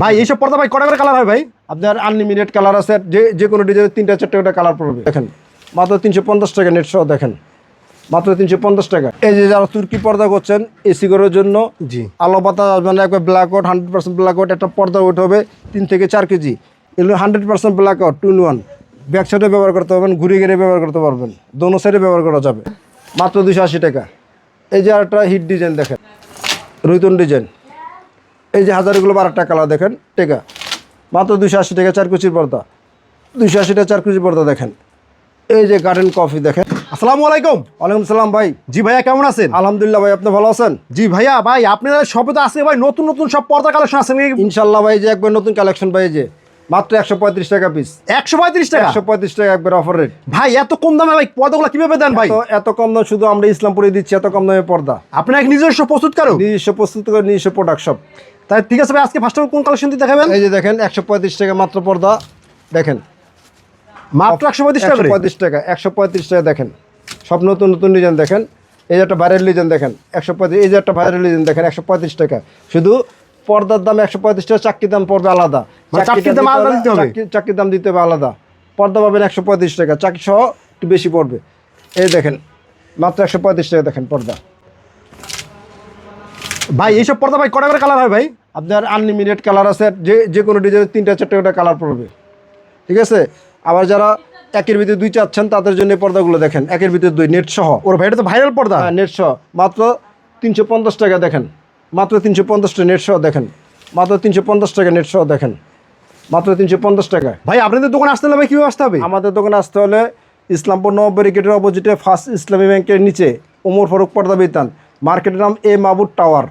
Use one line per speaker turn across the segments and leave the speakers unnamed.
ভাই এইসব পর্দা ভাই কটা করে কালার হয় ভাই?
আপনার আনলিমিটেড কালার আছে যে যে কোনো ডিজাইনের তিনটা চারটে করে কালার পড়বে। দেখেন। মাত্র তিনশো পঞ্চাশ টাকা নেট সহ দেখেন। মাত্র তিনশো পঞ্চাশ টাকা। এই যে যারা তুর্কি পর্দা করছেন এসি করার জন্য
জি।
আলো পাতা আসবে না একবার blackout hundred percent blackout একটা পর্দা উঠে হবে তিন থেকে চার কেজি। এগুলো hundred percent blackout two in one back সাইডে ব্যবহার করতে পারবেন ঘুরে ঘিরে ব্যবহার করতে পারবেন। দোনো সাইডে ব্যবহার করা যাবে। মাত্র দুশো আশি টাকা। এই যে একটা হিট ডিজাইন দেখেন। রুইতন ডিজাইন এই যে হাজারগুলো বারোটা কালার দেখেন টেকা। মাত্র দুশো আশি টাকা চার কুচির পর্দা। দুশো আশি টাকা চার কুচির পর্দা দেখেন। এই যে গার্ডেন কফি দেখেন।
আসসালামু আলাইকুম।
ওয়ালাইকুম সালাম ভাই।
জি ভাইয়া কেমন আছেন?
আলহামদুলিল্লাহ ভাই আপনি ভালো আছেন?
জি ভাইয়া ভাই আপনাদের তো আছে ভাই নতুন নতুন সব পর্দা কালেকশন আছে
ইনশাল্লাহ ভাই যে একবার নতুন কালেকশন যে। মাত্র একশো পঁয়ত্রিশ টাকা পিস
একশো পঁয়ত্রিশ টাকা?
একশো পঁয়ত্রিশ টাকা একবার অফার রেট
ভাই এত কম দামে ভাই পর্দাগুলো কীভাবে দেন ভাই?
এত কম দাম শুধু আমরা ইসলামপুরে দিচ্ছি এত কম দামে পর্দা।
আপনার এক নিজস্ব প্রস্তুত কারও?
নিজস্ব প্রস্তুত করে নিজস্ব প্রোডাক্ট সব
তাই ঠিক আছে ভাই আজকে ফার্স্ট কোন কালেকশন দিয়ে দেখাবেন?
এই যে দেখেন একশো পঁয়ত্রিশ টাকা মাত্র পর্দা। দেখেন।
মাত্র একশো পঁয়ত্রিশ টাকা
পঁয়ত্রিশ টাকা একশো পঁয়ত্রিশ টাকা দেখেন। সব নতুন নতুন ডিজাইন দেখেন। এই যে একটা ভাইরাল ডিজাইন দেখেন একশো পঁয়ত্রিশ এই যে একটা ভাইরাল ডিজাইন দেখেন একশো পঁয়ত্রিশ টাকা। শুধু পর্দার দাম একশো পঁয়ত্রিশ টাকা চাকরির দাম পড়বে আলাদা।
মানে চাকরির দাম আলাদা দিতে হবে?
চাকরির দাম দিতে হবে আলাদা। পর্দা পাবেন একশো পঁয়ত্রিশ টাকা চাকরি সহ একটু বেশি পড়বে। এই দেখেন মাত্র একশো পঁয়ত্রিশ টাকা দেখেন পর্দা।
ভাই এইসব পর্দা ভাই কটা করে কালার হয় ভাই?
আপনার আনলিমিটেড কালার আছে যে যে কোনো ডিজাইনের তিনটা চারটে করে কালার পড়বে। ঠিক আছে? আবার যারা একের ভিতরে দুই চাচ্ছেন তাদের জন্য পর্দাগুলো দেখেন। একের ভিতরে দুই নেট সহ।
ওর ভাই এটা তো ভাইরাল পর্দা।
হ্যাঁ নেট সহ। মাত্র তিনশো পঞ্চাশ টাকা দেখেন। মাত্র তিনশো পঞ্চাশ টাকা নেট সহ দেখেন। মাত্র তিনশো পঞ্চাশ টাকা নেট সহ দেখেন। মাত্র তিনশো পঞ্চাশ টাকা।
ভাই আপনাদের দোকানে আসতে হলে ভাই কীভাবে আসতে হবে?
আমাদের দোকানে আসতে হলে ইসলামপুর নব ব্যারিকেটের অপোজিটে ফার্স্ট ইসলামী ব্যাংকের নিচে ওমর ফারুক পর্দা বিতান। মার্কেটের নাম এ মাবুর টাওয়ার।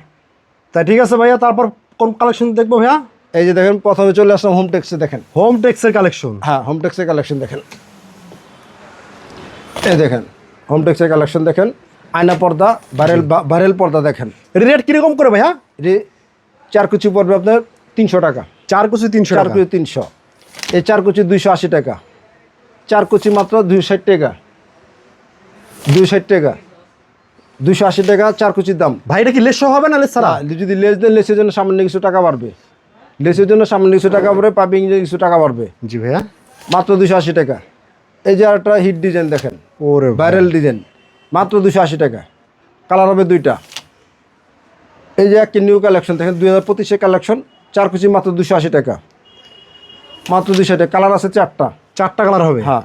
তাই ঠিক আছে ভাইয়া তারপর কোন কালেকশন দেখব ভাইয়া?
এই যে দেখেন প্রথমে চলে আসলাম হোম টেক্সে দেখেন।
হোম টেক্সের কালেকশন
হ্যাঁ হোম টেক্সের কালেকশন দেখেন। এই দেখেন হোম টেক্সের কালেকশন দেখেন। আয়না পর্দা বারেল বারেল পর্দা দেখেন।
রেট কীরকম করে ভাইয়া?
এটি চার কুচি পড়বে আপনার তিনশো টাকা।
চার কুচি তিনশো
চার কুচি তিনশো। এই চার কুচি দুইশো আশি টাকা। চার কুচি মাত্র দুইশো ষাট টাকা। দুই ষাট টাকা। দুইশো আশি টাকা চার কুচির দাম।
ভাই এটা কি লেস হবে না লেস ছাড়া?
যদি লেস দেন লেসের জন্য সামান্য কিছু টাকা বাড়বে। লেসের জন্য সামান্য কিছু টাকা বাড়বে পাইপিং কিছু টাকা বাড়বে।
জি ভাইয়া।
মাত্র দুশো আশি টাকা। এই যে একটা হিট ডিজাইন দেখেন।
ওরে
ভাইরাল ডিজাইন। মাত্র দুশো আশি টাকা। কালার হবে দুইটা। এই যে একটা নিউ কালেকশন দেখেন দুই হাজার পঁচিশের কালেকশন চার কুচি মাত্র দুশো আশি টাকা। মাত্র দুশো টাকা। কালার আছে চারটা।
চারটা কালার হবে?
হ্যাঁ।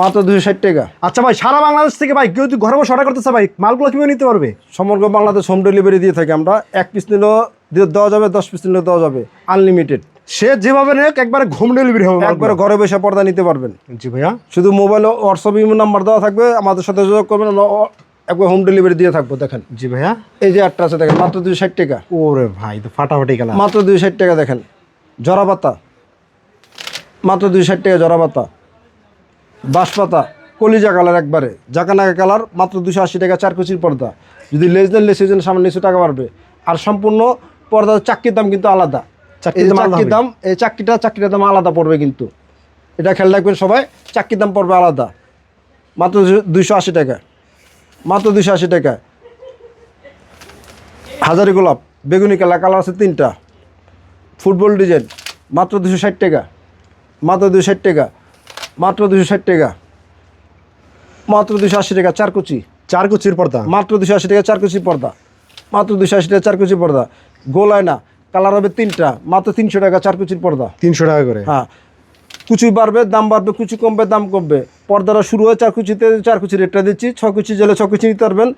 মাত্র দুশো ষাট টাকা।
আচ্ছা ভাই সারা বাংলাদেশ থেকে ভাই কেউ যদি ঘরে বসে অর্ডার করতেছে ভাই মালগুলো কীভাবে নিতে পারবে?
সমগ্র বাংলাদেশ হোম ডেলিভারি দিয়ে থাকি আমরা। এক পিস নিলেও দেওয়া যাবে দশ পিস নিলেও দেওয়া যাবে। আনলিমিটেড
সে যেভাবে নেক একবারে হোম ডেলিভারি হবে
একবারে ঘরে বসে পর্দা নিতে পারবেন।
জি ভাইয়া।
শুধু মোবাইলে হোয়াটসঅ্যাপ ইমো নাম্বার দেওয়া থাকবে আমাদের সাথে যোগাযোগ করবেন একবার হোম ডেলিভারি দিয়ে থাকব দেখেন।
জি ভাইয়া।
এই যে একটা আছে দেখেন মাত্র দুশো ষাট টাকা।
ওরে ভাই তো ফাটাফাটি কালার
মাত্র দুশো ষাট টাকা দেখেন। জরা পাতা। মাত্র দুশো ষাট টাকা জরা পাতা। বাঁশ পাতা কলিজা কালার একবারে। জাকানাকা কালার মাত্র দুশো আশি টাকা চার কুচির পর্দা। যদি লেস দেন লেসের জন্য সামান্য কিছু টাকা বাড়বে। আর সম্পূর্ণ পর্দা চাকরির দাম কিন্তু আলাদা।
চাকরির দাম
এই চাকরিটা চাকরিটার দাম আলাদা পড়বে কিন্তু। এটা খেয়াল রাখবেন সবাই চাকরির দাম পড়বে আলাদা। মাত্র দুইশো আশি টাকা। মাত্র দুইশো আশি টাকা। হাজারি গোলাপ বেগুনি কালার কালার আছে তিনটা। ফুটবল ডিজাইন মাত্র দুশো ষাট টাকা। মাত্র দুশো ষাট টাকা। মাত্র দুশো ষাট টাকা। মাত্র দুশো আশি টাকা চার কুচি
চার কুচির পর্দা।
মাত্র দুশো আশি টাকা চার কুচি পর্দা। মাত্র দুশো আশি টাকা চার কুচি পর্দা। গোল আয়না কালার হবে তিনটা। মাত্র তিনশো টাকা চার কুচির পর্দা।
তিনশো টাকা করে।
হ্যাঁ। কুচি বাড়বে দাম বাড়বে কুচি কমবে দাম কমবে। পর্দাটা শুরু হয় চার কুচিতে চার কুচি রেটটা দিচ্ছি। ছ কুচি জেলে ছ কুচি নিতে পারবেন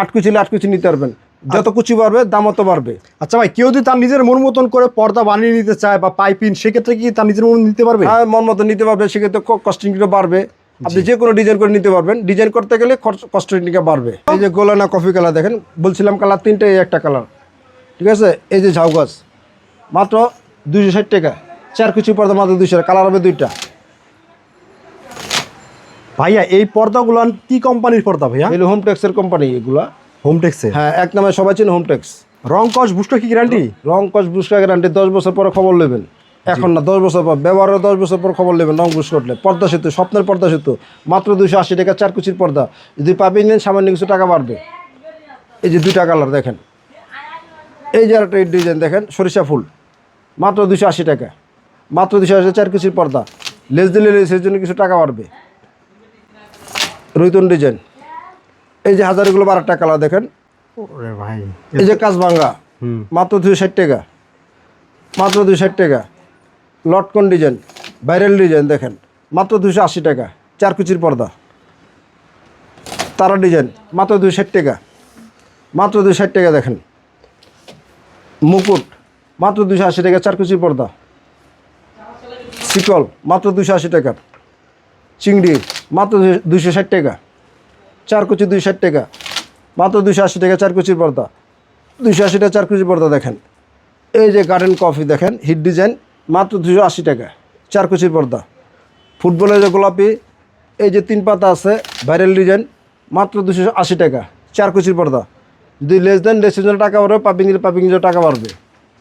আট কুচি হলে আট কুচি নিতে পারবেন। যত কুচি বাড়বে দাম অত বাড়বে।
আচ্ছা ভাই কেউ যদি তার নিজের মন মতন করে পর্দা বানিয়ে নিতে চায় বা পাইপিন সেক্ষেত্রে কি তার নিজের মন নিতে পারবে?
হ্যাঁ মন মতন নিতে পারবে সেক্ষেত্রে কস্টিংটা বাড়বে। আপনি যে কোনো ডিজাইন করে নিতে পারবেন। ডিজাইন করতে গেলে কস্টিংটা বাড়বে। এই যে গোলানা কফি কালার দেখেন বলছিলাম কালার তিনটে এই একটা কালার ঠিক আছে? এই যে ঝাউ গাছ মাত্র দুশো ষাট টাকা। চার কুচি পর্দা মাত্র দুশো কালার হবে দুইটা।
ভাইয়া এই পর্দাগুলো কি কোম্পানির পর্দা ভাইয়া?
এগুলো হোম টেক্সের কোম্পানি এগুলা।
হোম টেক্সে
হ্যাঁ এক নামে সবাই চিনে হোম টেক্স
রং কস বুস্টার কি গ্যারান্টি
রং কস বুসকা গ্যারান্টি দশ বছর পরে খবর নেবেন। এখন না দশ বছর পর ব্যবহারের দশ বছর পর খবর নেবেন রং বুস করলে। পর্দা সেতু স্বপ্নের পর্দা সেতু মাত্র দুশো আশি টাকা চার কুচির পর্দা। যদি পাবেন নেন সামান্য কিছু টাকা বাড়বে। এই যে দুইটা কালার দেখেন। এই যে একটা ডিজাইন দেখেন সরিষা ফুল। মাত্র দুশো আশি টাকা। মাত্র দুশো আশি চার কুচির পর্দা। লেস দিলে লেসের জন্য কিছু টাকা বাড়বে। রৈতন ডিজাইন এই যে হাজারগুলো বারো টাকা কালার দেখেন।
ভাই।
এই যে কাজ ভাঙ্গা মাত্র দুশো ষাট টাকা। মাত্র দুশো ষাট টাকা। লটকন ডিজাইন ভাইরাল ডিজাইন দেখেন। মাত্র দুশো আশি টাকা। চার কুচির পর্দা। তারা ডিজাইন মাত্র দুশো ষাট টাকা। মাত্র দুশো ষাট টাকা দেখেন। মুকুট, মাত্র দুশো আশি টাকা চার কুচির পর্দা। শিকল, মাত্র দুশো আশি টাকা। চিংড়ি, মাত্র দুশো ষাট টাকা। চার কুচি দুশো ষাট টাকা, মাত্র দুশো আশি টাকা চার কুচির পর্দা। দুশো আশি টাকা চার কুচি পর্দা দেখেন। এই যে গার্ডেন কফি দেখেন হিট ডিজাইন মাত্র দুশো আশি টাকা চার কুচির পর্দা। ফুটবলের যে গোলাপি, এই যে তিন পাতা আছে ভাইরাল ডিজাইন মাত্র দুশো আশি টাকা চার কুচির পর্দা। যদি লেস দেন লেসের জন্য টাকা বাড়বে পাপিং দিলে পাপিং জন্য টাকা বাড়বে।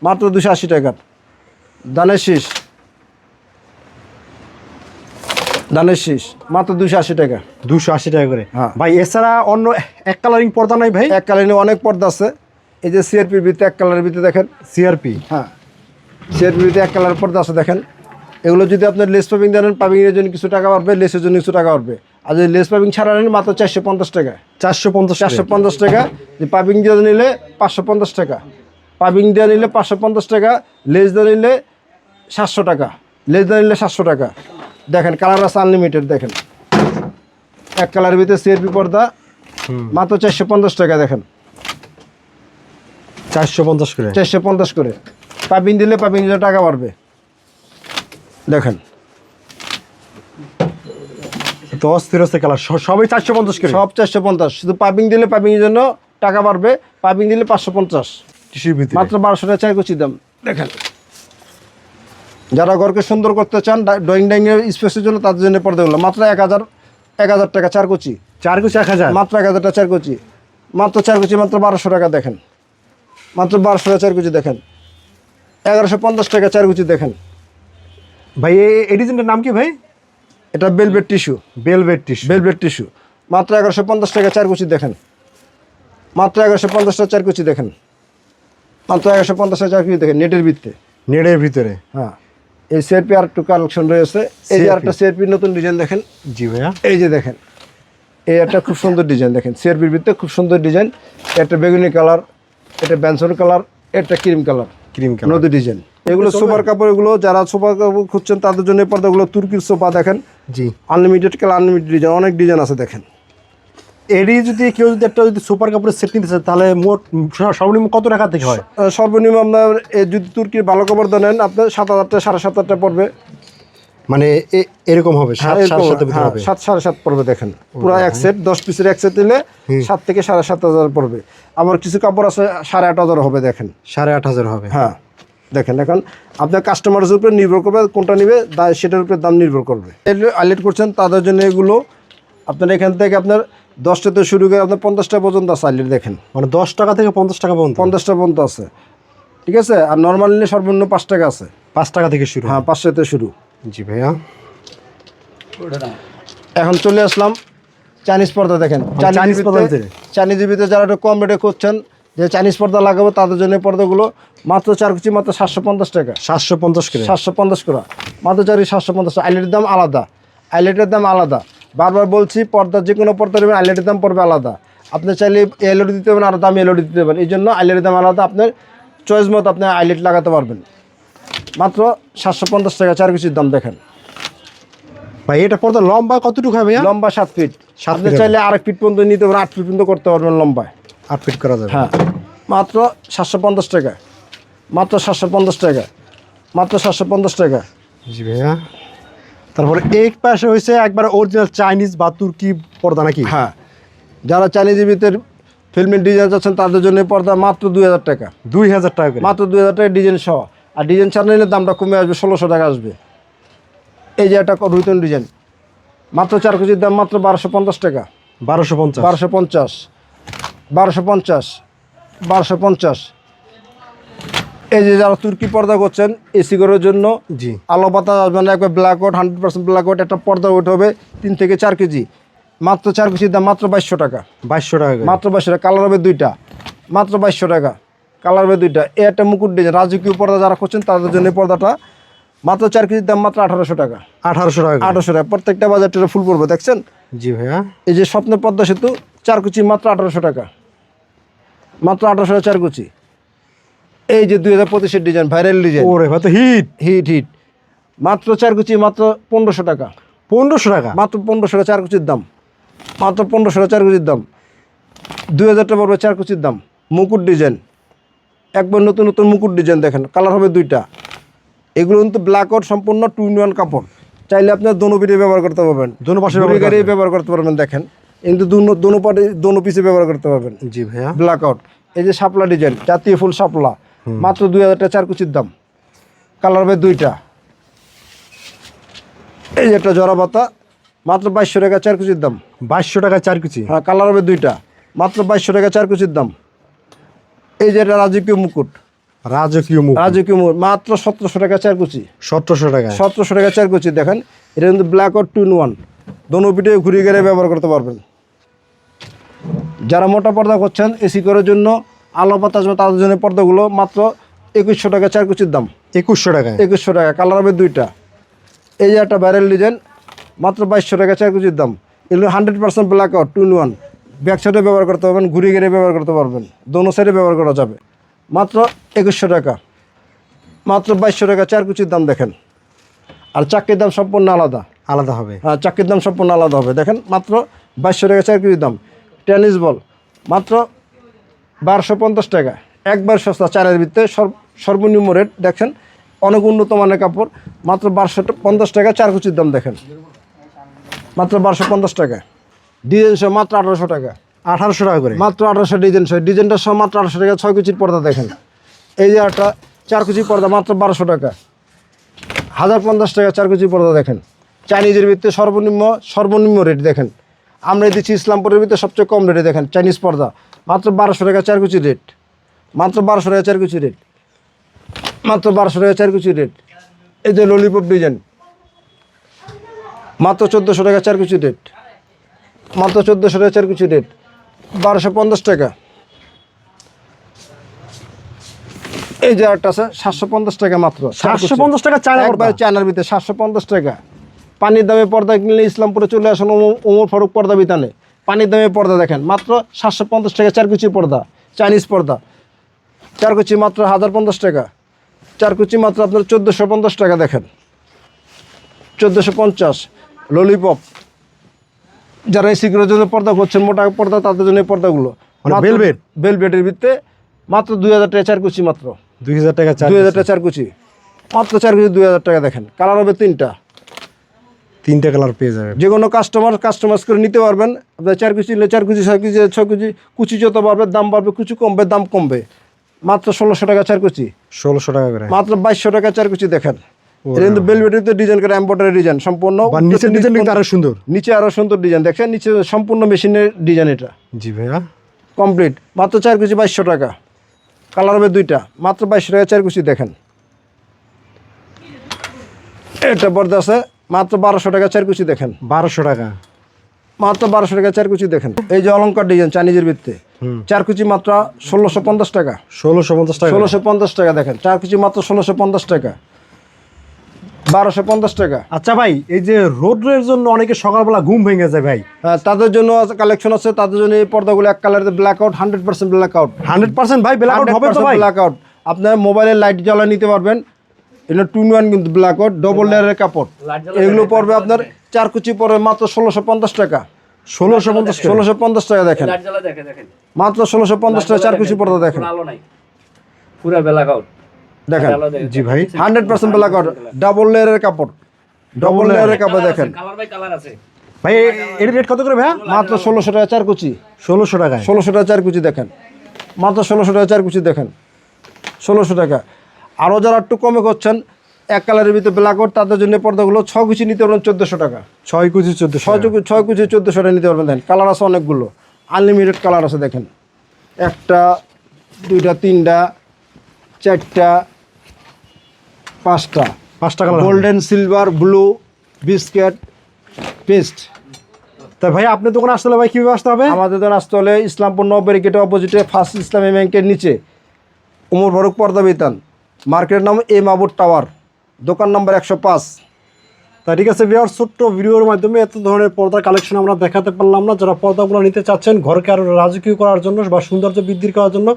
মাত্র দুশো আশি টাকার। দানের শীষ। দানের শীষ। মাত্র দুশো আশি টাকা।
দুশো আশি টাকা করে।
হ্যাঁ।
ভাই এছাড়া অন্য এক কালারিং পর্দা নাই ভাই?
এক কালারিং অনেক পর্দা আছে। এই যে সিআরপির ভিতরে এক কালারের ভিতরে দেখেন।
সিআরপি
হ্যাঁ। সিআরপির ভিতরে এক কালার পর্দা আছে দেখেন। এগুলো যদি আপনার লেস পাইপিং দেন পাইপিংয়ের জন্য কিছু টাকা বাড়বে লেসের জন্য কিছু টাকা বাড়বে। আর যদি লেস পাইপিং ছাড়া নেন মাত্র চারশো পঞ্চাশ টাকা।
চারশো পঞ্চাশ
চারশো পঞ্চাশ টাকা। যে পাইপিং দিয়ে নিলে পাঁচশো পঞ্চাশ টাকা। পাইপিং দিয়ে নিলে পাঁচশো পঞ্চাশ টাকা। লেস দিয়ে নিলে সাতশো টাকা। লেস দিয়ে নিলে সাতশো টাকা। দেখেন কালার আছে আনলিমিটেড দেখেন। এক কালারের ভিতরে সিআরপি পর্দা। মাত্র চারশো পঞ্চাশ টাকা দেখেন।
চারশো পঞ্চাশ করে।
চারশো পঞ্চাশ করে। পাইপিং দিলে পাইপিং দিলে টাকা বাড়বে। দেখেন।
তো অস্থির অস্থির কালার সবাই চারশো পঞ্চাশ করে।
সব চারশো পঞ্চাশ। শুধু পাইপিং দিলে পাইপিংয়ের জন্য টাকা বাড়বে পাইপিং দিলে পাঁচশো পঞ্চাশ। মাত্র বারোশো টাকা চার কুচি দাম। দেখেন। যারা ঘরকে সুন্দর করতে চান ড্রয়িং ডাইংয়ের স্পেসের জন্য তাদের জন্য পর্দাগুলো মাত্র এক হাজার এক হাজার টাকা চার কুচি
চার কুচি এক হাজার?
মাত্র এক হাজার টাকা চার কুচি মাত্র চার কুচি মাত্র বারোশো টাকা দেখেন। মাত্র বারোশো টাকা চার কুচি দেখেন। এগারোশো পঞ্চাশ টাকা চার কুচি দেখেন।
ভাই এই এডিজেন্টের নাম কি ভাই?
এটা velvet tissue
velvet tissue
velvet tissue মাত্র এগারোশো পঞ্চাশ টাকা চার কুচি দেখেন। মাত্র এগারোশো পঞ্চাশ টাকা চার কুচি দেখেন। মাত্র এগারোশো পঞ্চাশ টাকা চার কুচি দেখেন নেটের ভিত্তে
নেটের ভিতরে।
হ্যাঁ। এই সিআরপি আর একটু কালেকশন রয়েছে। এই যে আরেকটা সিআরপি নতুন ডিজাইন দেখেন।
জি ভাইয়া।
এই যে দেখেন। এই একটা খুব সুন্দর ডিজাইন দেখেন। সিআরপির ভিতরে খুব সুন্দর ডিজাইন একটা বেগুনি কালার এটা ব্যানসন কালার এটা ক্রিম কালার
ক্রিম কালার।
নদী ডিজাইন এগুলো সুপার কাপড় এগুলো যারা সোফার কাপড় খুঁজছেন তাদের জন্য পর্দাগুলো তুর্কির সোফা দেখেন।
জি।
আনলিমিটেড কালার আনলিমিটেড ডিজাইন অনেক ডিজাইন আছে দেখেন।
এরই যদি কেউ যদি একটা যদি সুপার কাপড়ের সেট নিতে চায় তাহলে মোট সর্বনিম্ন কত টাকা থেকে হয়?
সর্বনিম্ন আপনার এ যদি তুর্কির ভালো কাপড় দেন আপনার সাত হাজারটা সাড়ে সাত হাজারটা পড়বে।
মানে এরকম হবে সাত
হ্যাঁ,
সাড়ে
হ্যাঁ,
হবে।
সাত সাড়ে সাত পড়বে দেখেন। পুরো এক সেট দশ পিসের এক সেট নিলে সাত থেকে সাড়ে সাত হাজার পড়বে। আবার কিছু কাপড় আছে সাড়ে আট হাজার হবে দেখেন।
সাড়ে আট হাজার হবে।
হ্যাঁ দেখেন এখন আপনার কাস্টমারের উপরে নির্ভর করবে কোনটা নিবে সেটার উপরে দাম নির্ভর করবে। আইলেট করছেন তাদের জন্য এগুলো আপনার এখান থেকে আপনার দশটাতে শুরু করে আপনার পঞ্চাশটা পর্যন্ত আছে আইলেট দেখেন।
মানে দশ টাকা থেকে পঞ্চাশ টাকা পর্যন্ত?
পঞ্চাশটা পর্যন্ত আছে। ঠিক আছে? আর নর্মাল নিলে সর্বনিম্ন পাঁচ টাকা আছে।
পাঁচ টাকা থেকে শুরু।
হ্যাঁ পাঁচটাতে শুরু।
জি ভাইয়া।
এখন চলে আসলাম চাইনিজ পর্দা দেখেন।
চাইনিজ
চাইনিজ পর্দা
ভিতরে?
চাইনিজের ভিতরে যারা একটু কম রেটে করছেন যে চাইনিজ পর্দা লাগাবো তাদের জন্য পর্দাগুলো মাত্র চার কুচি মাত্র সাতশো পঞ্চাশ টাকা।
সাতশো পঞ্চাশ করে?
সাতশো পঞ্চাশ করে। মাত্র চারি সাতশো পঞ্চাশ আইলেটের দাম আলাদা। আইলেটের দাম আলাদা। বারবার বলছি পর্দা যে কোনো পর্দা নেবেন আইলেটের দাম পড়বে আলাদা। আপনি চাইলে এলওডি দিতে পারেন আর দাম এলওডি দিতে পারেন এই জন্য আইলেটের দাম আলাদা। আপনার চয়েস মতো আপনি আইলেট লাগাতে পারবেন। মাত্র সাতশো পঞ্চাশ টাকা চার কুচির দাম দেখেন।
ভাই এটা পর্দা লম্বা কতটুকু হবে
লম্বা সাত ফিট।
সাত ফিট
চাইলে আরেক ফিট পর্যন্ত নিতে পারেন আট ফিট পর্যন্ত করতে পারবেন লম্বায়।
আট ফিট করা যাবে।
হ্যাঁ মাত্র সাতশো পঞ্চাশ টাকা। মাত্র সাতশো পঞ্চাশ টাকা। মাত্র সাতশো পঞ্চাশ টাকা।
জি ভাইয়া তারপরে এক পাশে হয়েছে একবার অরিজিনাল চাইনিজ বা তুর্কি পর্দা নাকি?
হ্যাঁ যারা চাইনিজ ভিতর ফিল্মের ডিজাইন চাচ্ছেন তাদের জন্য পর্দা মাত্র দুই হাজার টাকা।
দুই হাজার টাকা
মাত্র দুই হাজার টাকা ডিজাইন সহ। আর ডিজাইন ছাড়া নিলে দামটা কমে আসবে ষোলোশো টাকা আসবে। এই যে একটা রুতন ডিজাইন মাত্র চার কেজির দাম মাত্র বারোশো পঞ্চাশ টাকা।
বারোশো পঞ্চাশ।
বারোশো পঞ্চাশ। বারোশো পঞ্চাশ। বারোশো পঞ্চাশ। এই যে যারা তুর্কি পর্দা করছেন এসি করার জন্য
জি।
আলো পাতা আসবে না একবার blackout hundred percent blackout একটা পর্দা ওঠ হবে তিন থেকে চার কেজি। মাত্র চার কেজির দাম মাত্র বাইশশো টাকা।
বাইশশো টাকা
মাত্র বাইশশো টাকা কালার হবে দুইটা। মাত্র বাইশশো টাকা। কালার হবে দুইটা। এ একটা মুকুট ডিজাইন রাজকীয় পর্দা যারা করছেন তাদের জন্য এই পর্দাটা মাত্র চার কেজির দাম মাত্র আঠারোশো টাকা।
আঠারোশো টাকা
আঠারোশো টাকা। প্রত্যেকটা বাজার টেরা ফুল পড়বে দেখছেন?
জি ভাইয়া।
এই যে স্বপ্নের পদ্মা সেতু চার কুচি মাত্র আঠারোশো টাকা। মাত্র আঠারোশো টাকা চার কুচি। এই যে দুই হাজার পঁচিশের ডিজাইন ভাইরাল ডিজাইন।
ওরে ভাই তো হিট।
Hit hit. মাত্র চার কুচি মাত্র পনেরোশো টাকা।
পনেরোশো টাকা?
মাত্র পনেরোশো টাকা চার কুচির দাম। মাত্র পনেরোশো টাকা চার কুচির দাম। দুই হাজার টাকা পড়বে চার কুচির দাম। মুকুট ডিজাইন। একবার নতুন নতুন মুকুট ডিজাইন দেখেন কালার হবে দুইটা। এগুলো কিন্তু ব্ল্যাক আউট সম্পূর্ণ টু ইন ওয়ান কাপড়। চাইলে আপনার দোনো পিঠে ব্যবহার করতে পারবেন।
দোনো পাশে ব্যবহার
গাড়ি ব্যবহার করতে পারবেন দেখেন। কিন্তু দুনো দোনো পাটে দোনো পিসে ব্যবহার করতে পারবেন।
জি ভাইয়া।
ব্ল্যাক আউট এই যে শাপলা ডিজাইন জাতীয় ফুল শাপলা। মাত্র দুই হাজার টাকা চার কুচির দাম। কালার হবে দুইটা। এই যে একটা জরা পাতা মাত্র বাইশশো টাকা চার কুচির দাম।
বাইশশো টাকা চার কুচি।
হ্যাঁ কালার হবে দুইটা। মাত্র বাইশশো টাকা চার কুচির দাম। এই যে এটা রাজকীয় মুকুট।
রাজকীয় মুখ
রাজকীয় মুকুট মাত্র সতেরোশো টাকা চার কুচি
সতেরোশো টাকা
সতেরোশো টাকা চার কুচি দেখেন এটা কিন্তু blackout two in one দোনো পিঠে ঘুরিয়ে গেড়ে ব্যবহার করতে পারবেন। যারা মোটা পর্দা করছেন এসি করার জন্য আলো বাতাস বা তাদের জন্য পর্দাগুলো মাত্র একুশশো টাকা চার কুচির দাম।
একুশশো টাকা
একুশশো টাকা কালার হবে দুইটা। এই যে একটা ব্যারেল ডিজাইন মাত্র বাইশশো টাকা চার কুচির দাম। এগুলো hundred percent blackout two in one back সাইডে ব্যবহার করতে পারবেন ঘুরিয়ে গেড়ে ব্যবহার করতে পারবেন। দোনো সাইডে ব্যবহার করা যাবে। মাত্র একুশশো টাকা। মাত্র বাইশশো টাকা চার কুচির দাম দেখেন। আর চাকরির দাম সম্পূর্ণ আলাদা।
আলাদা হবে।
হ্যাঁ চাকরির দাম সম্পূর্ণ আলাদা হবে। দেখেন মাত্র বাইশশো টাকা চার কেজির দাম। টেনিস বল মাত্র বারোশো পঞ্চাশ টাকা। একবার সস্তা চারের সর্ব- সর্বনিম্ন রেট দেখেন অনেক উন্নত মানের কাপড়। মাত্র বারোশো পঞ্চাশ টাকা চার কুচির দাম দেখেন। মাত্র বারোশো পঞ্চাশ টাকা। ডিজাইন সহ মাত্র আঠারোশো টাকা।
আঠারোশো টাকা করে?
মাত্র আঠারোশো ডিজাইন সহ ডিজাইনটা সহ মাত্র আঠারোশো টাকা ছয় কুচির পর্দা দেখেন। এই যে একটা চার কুচির পর্দা মাত্র বারোশো টাকা। হাজার পঞ্চাশ টাকা চার কুচি পর্দা দেখেন। চাইনিজের ভিতরে সর্বনিম্ন সর্বনিম্ন রেট দেখেন। আমরা দিচ্ছি ইসলামপুরের ভিতরে সবচেয়ে কম রেটে দেখেন চাইনিজ পর্দা। মাত্র বারোশো টাকা চার কুচি রেট মাত্র বারোশো টাকা চার কুচি রেট মাত্র বারোশো টাকা চার কুচি রেট এই যে ললিপপ ডিজাইন মাত্র চোদ্দোশো টাকা চার কুচি রেট মাত্র চোদ্দোশো চার কুচি রেট। বারোশো পঞ্চাশ টাকা। এই যে একটা আছে সাতশো পঞ্চাশ টাকা মাত্র।
সাতশো পঞ্চাশ টাকা চায়না
একবার চায়নার ভিতরে সাতশো পঞ্চাশ টাকা। পানির দামে পর্দা কিনলে ইসলামপুরে চলে আসুন ওমর- ফারুক পর্দা বিতানে। পানির দামে পর্দা দেখেন মাত্র সাতশো পঞ্চাশ টাকা চার কুচি পর্দা চাইনিজ পর্দা। চার কুচি মাত্র হাজার পঞ্চাশ টাকা। চার কুচি মাত্র আপনার চোদ্দোশো পঞ্চাশ টাকা দেখেন। চোদ্দোশো পঞ্চাশ। ললিপপ। যারা এই সিকিউরের জন্য পর্দা করছেন মোটা পর্দা তাদের জন্য পর্দাগুলো।
মানে
মাত্র-
velvet?
velvet-এর মাত্র দুই হাজার টাকা চার কুচি মাত্র।
দুই হাজার টাকা চার
দুই হাজার টাকা চার কুচি। মাত্র চার কুচি দুই হাজার টাকা দেখেন। কালার হবে তিনটা।
তিনটা কালার পেয়ে যাবে
যে কোনো কাস্টমার কাস্টমাইজ করে নিতে পারবেন। আপনার চার কুচি নিলে চার কুচি ছয় কুচি ছয় কুচি কুচি যত বাড়বে দাম বাড়বে কুচি কমবে দাম কমবে। মাত্র ষোলোশো টাকা চার কুচি।
ষোলোশো টাকা করে।
মাত্র বাইশশো টাকা চার কুচি দেখেন। এটা কিন্তু বেলভেটিতে ডিজাইন করে এম্বয়ডারি ডিজাইন সম্পূর্ণ
বা নিচের ডিজাইন কিন্তু আরও সুন্দর।
নিচে আরও সুন্দর ডিজাইন দেখেন নিচে সম্পূর্ণ মেশিনের ডিজাইন এটা।
জি ভাইয়া।
কমপ্লিট মাত্র চার কুচি বাইশশো টাকা। কালার হবে দুইটা। মাত্র বাইশশো টাকা চার কুচি দেখেন। এটা পর্দা আছে। মাত্র বারোশো টাকা চার কুচি দেখেন।
বারোশো টাকা।
মাত্র বারোশো টাকা চার কুচি দেখেন। এই যে অলঙ্কার ডিজাইন চাইনিজের ভিত্তে চার কুচি মাত্র ষোলোশো পঞ্চাশ টাকা।
ষোলোশো পঞ্চাশ টাকা।
ষোলোশো পঞ্চাশ টাকা দেখেন। চার কুচি মাত্র ষোলোশো পঞ্চাশ টাকা। বারোশো পঞ্চাশ টাকা।
আচ্ছা ভাই এই যে রোডের জন্য অনেকে সকালবেলা ঘুম ভেঙে যায় ভাই।
হ্যাঁ, তাদের জন্য কালেকশন আছে তাদের জন্য এই পর্দাগুলো এক কালারের blackout hundred percent blackout
hundred percent ভাই ব্ল্যাক আউট হবে তো ভাই।
ব্ল্যাক আউট আপনার মোবাইলের লাইট জ্বালা নিতে পারবেন এটা টু ওয়ান কিন্তু ব্ল্যাক আউট ডবল লেয়ারের কাপড়। এগুলো পড়বে আপনার চার কুচি পড়বে মাত্র ষোলোশো পঞ্চাশ টাকা।
ষোলোশো পঞ্চাশ
ষোলোশো পঞ্চাশ টাকা দেখেন। মাত্র ষোলোশো পঞ্চাশ টাকা চার কুচি পর্দা দেখেন।
পুরা বেলা আউট
দেখেন
জি ভাই
হান্ড্রেড পার্সেন্ট আউট ডাবল লেয়ারের কাপড়। ডবল লেয়ারের কাপড় দেখেন।
ভাই এর রেট কত করে ভাইয়া
মাত্র ষোলোশো টাকা চার কুচি।
ষোলোশো টাকায়
ষোলোশো টাকা চার কুচি দেখেন। মাত্র ষোলোশো টাকা চার কুচি দেখেন। ষোলোশো টাকা। আরও যারা একটু কমে করছেন এক কালারের ভিতরে ব্ল্যাক আউট তাদের জন্য পর্দাগুলো ছ কুচি নিতে পারবেন চোদ্দোশো টাকা।
ছয় কুচি চোদ্দশো
ছয় কুচি ছয় কুচি চোদ্দোশো টাকা নিতে পারবেন দেখেন। কালার আছে অনেকগুলো। আনলিমিটেড কালার আছে দেখেন। একটা দুইটা তিনটা চারটা পাঁচটা।
পাঁচটা colour
golden silver blue biscuit paste
তা ভাই আপনার দোকানে আসতে হলে ভাই কীভাবে আসতে হবে?
আমাদের দোকান আসতে হলে ইসলামপুর নব ব্যারিকেটের অপোজিটে ফার্স্ট ইসলামী ব্যাংকের নিচে উমর ফারুক পর্দা বিতান। মার্কেটের নাম এ মাবুর টাওয়ার। দোকান নম্বর একশো পাঁচ।
তা ঠিক আছে বিহার ছোট্ট ভিডিওর মাধ্যমে এত ধরনের পর্দার কালেকশন আমরা দেখাতে পারলাম না। যারা পর্দাগুলো নিতে চাচ্ছেন ঘরকে আরও রাজকীয় করার জন্য বা সৌন্দর্য বৃদ্ধি করার জন্য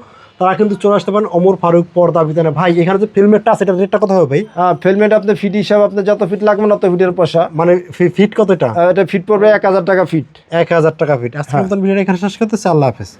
তারা কিন্তু চলে আসতে পারেন অমর ফারুক পর্দা বিতানে ভাই এখানে যে ফিল্মেরটা আছে এটা রেটটা কত হবে ভাই?
ফিল্মেট আপনি আপনার ফিট হিসাব আপনার যত ফিট লাগবে না তত ফিটের পয়সা।
মানে ফিট কতটা এটা?
ফিট পড়বে এক হাজার টাকা ফিট
এক হাজার টাকা ফিট আজকে ভিডিওটা এখানে শেষ করতেছে আল্লাহ হাফেজ।